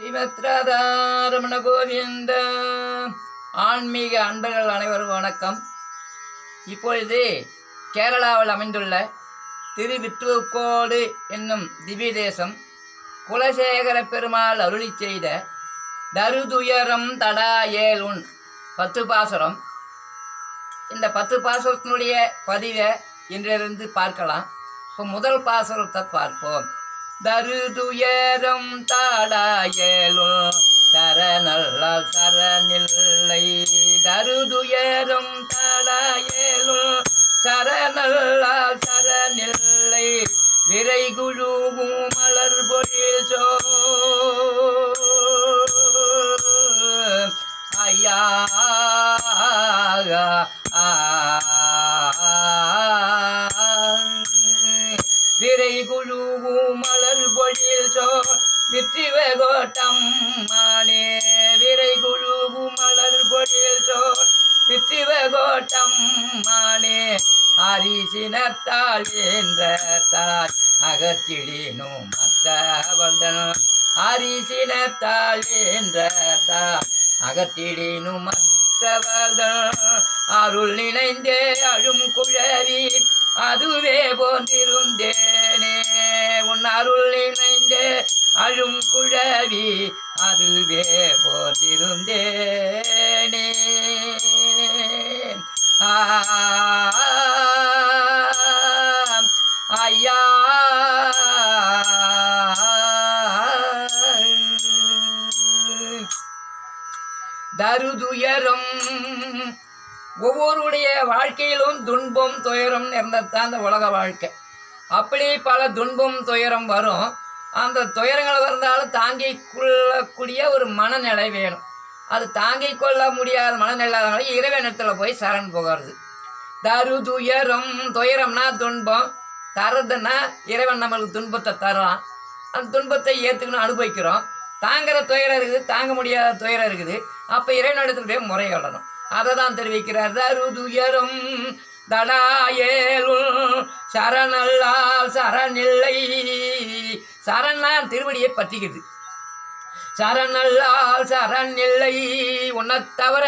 ஸ்ரீமத்ராதாரமண கோவிந்த ஆன்மீக அன்பர்கள் அனைவரும் வணக்கம். இப்பொழுது கேரளாவில் அமைந்துள்ள திருவிற்றுக்கோடு என்னும் திவ்ய தேசம் குலசேகர பெருமாள் அருளி செய்த தருதுயரம் தடா ஏழுன் பத்து பாசுரம். இந்த பத்து பாசுரத்தினுடைய பதிவை இன்றிலிருந்து பார்க்கலாம். இப்போ முதல் பாசுரத்தை பார்ப்போம். தருதுயரம் தாளாயலும் சரணல்லால் சரணில்லை. தருதுயரம் தாளாயலும் சரணல்லால் அரிசினத்தால் என்ற தாய் அகத்திடினும் மற்றவர்தனும் அரிசினத்தால் என்ற தாய் அகத்திடினும் மற்றவர்தன் அருள் நினைந்தே அழும் குழவி அதுவே போன்றிருந்தேனே உன் அருள் நினைந்தே அழும் குழவி அதுவே போன்றிருந்தேனே ஆ ஐயா தருதுயரம். ஒவ்வொருடைய வாழ்க்கையிலும் துன்பம் துயரம் இருந்ததுதான் அந்த உலக வாழ்க்கை. அப்படி பல துன்பம் துயரம் வரும். அந்த துயரங்கள் வந்தாலும் தாங்கி கொள்ளக்கூடிய ஒரு மனநிலை வேணும். அது தாங்கிக் கொள்ள முடியாத மனநிலை இறைவனத்தில் போய் சரண் போகிறது தருதுயரம் துயரம்னா துன்பம். தரதுன்னா இறைவன் நம்மளுக்கு துன்பத்தை தரான். அந்த துன்பத்தை ஏற்றுக்கணும் அனுபவிக்கிறோம். தாங்கிற துயரம் இருக்குது தாங்க முடியாத துயரம் இருக்குது. அப்போ இறைவனிடத்தில் போய் முறையிடணும் அதை தான் தெரிவிக்கிறார். தருதுயரும் தடாயேலும் சரணல்லால் சரணில்லை. சரணா திருவடியை பற்றிக்கிறது. சரணல்லால் சரண் இல்லை உன்னை தவிர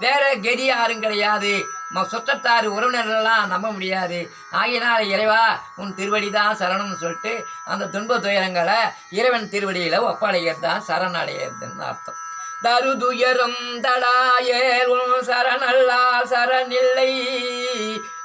வேற கதி யாரும் கிடையாது. ம- சுற்றத்தார் உறவினர்கள்லாம் நம்ப முடியாது. ஆகியனால இறைவா உன் திருவடி தான் சரணம்னு சொல்லிட்டு அந்த துன்ப துயரங்களை இறைவன் திருவடியில் ஒப்படைகிறது தான் சரணடைகிறதுன்னு அர்த்தம். தருதுயரம் தடாயேல் உன் சரணல்லால் சரணில்லை.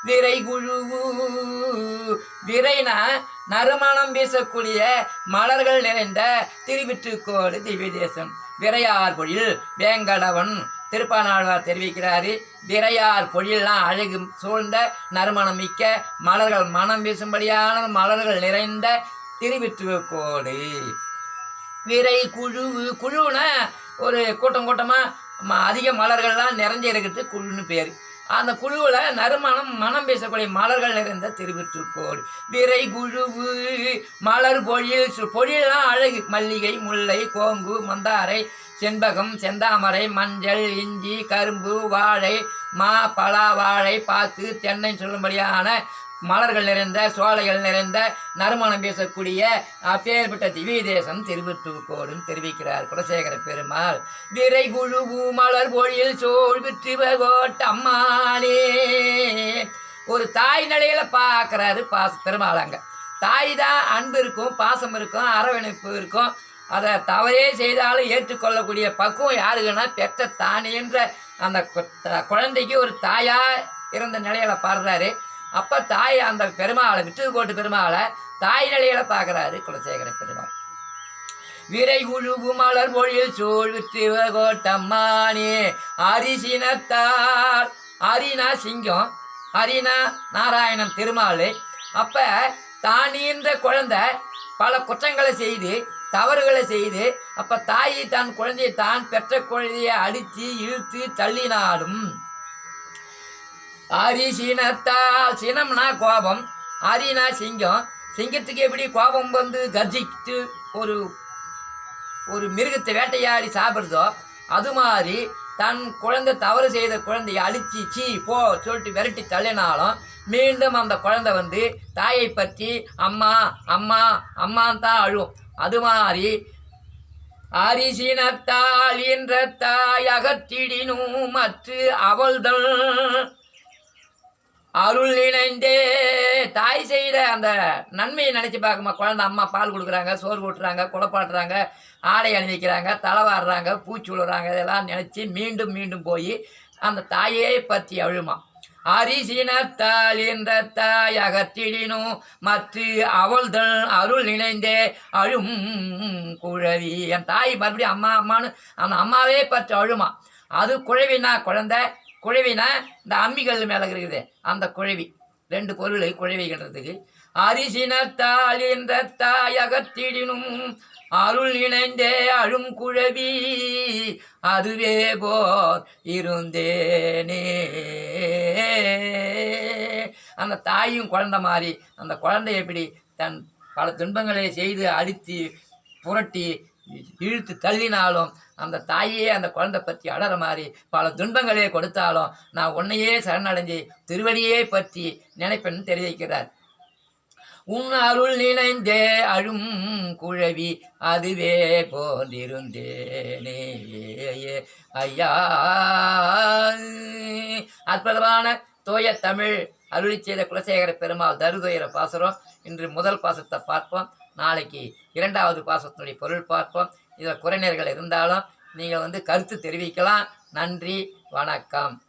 விரை குழுவு. விரைனா நறுமணம் வீசக்கூடிய மலர்கள் நிறைந்த திருவிற்றுக்கோடு திவ்ய தேசம் விரையார் பொழில் வேங்கடவன் திருப்பானாழ்வார் தெரிவிக்கிறாரு. விரையார் பொழிலாம் அழகு சூழ்ந்த நறுமணம் மிக்க மலர்கள் மனம் வீசும்படியான மலர்கள் நிறைந்த திருவிற்றுக்கோடு. விரை குழுவு குழுனா ஒரு கூட்டம் கூட்டமாக அதிக மலர்கள்லாம் நிறைஞ்சு இருக்கிறது குழுன்னு பேர். அந்த குழுவில் நறுமணம் மனம் பேசக்கூடிய மலர்கள் நிறைந்த திருவிற்றுக்கோடு. விரை குழுவு மலர் பொழில் சு- பொழில்லாம் அழகு மல்லிகை முல்லை கோங்கு மந்தாரை செண்பகம் செந்தாமரை மஞ்சள் இஞ்சி கரும்பு வாழை மா பலா வாழை பாக்கு தென்னை சொல்லும்படியான மலர்கள் நிறைந்த சோலைகள் நிறைந்த நறுமணம் பேசக்கூடிய அப்பேற்பட்ட திவ்ய தேசம் திருவிற்றுக்கோடும் தெரிவிக்கிறார் குலசேகர பெருமாள். விரை குழுவு மலர் பொழியில் சோழ் விற்றுவகோட்டம்மானே ஒரு தாய் நிலையில பார்க்கறாரு பாச பெருமாள் அங்க. தாய் தான் அன்பு இருக்கும் பாசம் இருக்கும் அரவணைப்பு இருக்கும். அதை தவறே செய்தாலும் ஏற்றுக்கொள்ளக்கூடிய பக்குவம் யாருக்குன்னா பெற்ற தானின்ற அந்த கு- த- குழந்தைக்கு ஒரு தாயா இருந்த நிலையில பாடுறாரு. அப்ப தாய் அந்த பெருமாளை விட்டு போட்டு பெருமாளை தாய் நிலையில பார்க்கறாரு குலசேகர பெருமாள். விரை உழுவு மலர் மொழியில் சூழ் அரிசினத்தால் அரினா சிங்கம் அரினா நாராயணன் திருமால். அப்ப தானின்ற குழந்தை பல குற்றங்களை செய்து தவறுகளை செய்து அப்போ தாயை தன் குழந்தையை தான் பெற்ற குழந்தையை அடித்து இழுத்து தள்ளினாலும் அரிசினத்தால் சினம்னா கோபம் அரினா சிங்கம். சிங்கத்துக்கு எப்படி கோபம் வந்து கர்ஜித்து ஒரு ஒரு மிருகத்தை வேட்டையாடி சாப்பிட்றதோ அது மாதிரி தன் குழந்தை தவறு செய்த குழந்தையை அழிச்சு சீ போ சொல்லிட்டு விரட்டி தள்ளினாலும் மீண்டும் அந்த குழந்தை வந்து தாயை பற்றி அம்மா அம்மா அம்மான்னு தான் அழுவும் அது மாதிரி அரிசினத்தாள் என்ற தாய் அகற்றிடினும் மற்ற அவள்தல். அருள் இணைந்தே தாய் செய்த அந்த நன்மையை நினச்சி பார்க்குமா குழந்தை அம்மா பால் கொடுக்குறாங்க சோறு ஊட்டுறாங்க குளப்பாட்டுறாங்க ஆடை அணிவிக்கிறாங்க தலைவாடுறாங்க பூச்சி விழுறாங்க இதெல்லாம் நினச்சி மீண்டும் மீண்டும் போய் அந்த தாயே பற்றி அழுமா. அரிசினத்தால் என்ற தாய் அகற்றிடினும் மற்ற அவள்தல் அருள் இணைந்தே அழும் குழவி. என் தாய் மறுபடியும் அம்மா அம்மான்னு அந்த அம்மாவே பற்றி அழுமா. அது குழவினா குழந்தை குழவினா இந்த அம்மிகள் மேலே இருக்குது. அந்த குழவி. ரெண்டு பொருள் குழவிகிறதுக்கு அரிசினத்தால் என்ற தாய் அருள் இணைந்தே அழும் குழவி. அதுவே போர் இருந்தேனே. அந்த தாயும் குழந்தை மாதிரி அந்த குழந்தை எப்படி தன் பல துன்பங்களை செய்து அடித்து புரட்டி இழுத்து தள்ளினாலும் அந்த தாயே அந்த குழந்தை பற்றி அடற மாதிரி பல துன்பங்களே கொடுத்தாலும் நான் உன்னையே சரணடைஞ்சு திருவடியே பற்றி நினைப்பேன்னு தெரிவிக்கிறார். உன் அருள் நினைந்தே அழும் குழவி அதுவே போன்றிருந்தேனே ஐயா. அற்புதமான தூய தமிழ் அருளி செய்த குலசேகர பெருமாள் தருதுயர பாசுரம். இன்று முதல் பாசத்தை பார்ப்போம். நாளைக்கு இரண்டாவது பாசத்தினுடைய பொருள் பார்ப்போம். இதில் குறைநேர்கள் இருந்தாலும் நீங்கள் வந்து கருத்து தெரிவிக்கலாம். நன்றி வணக்கம்.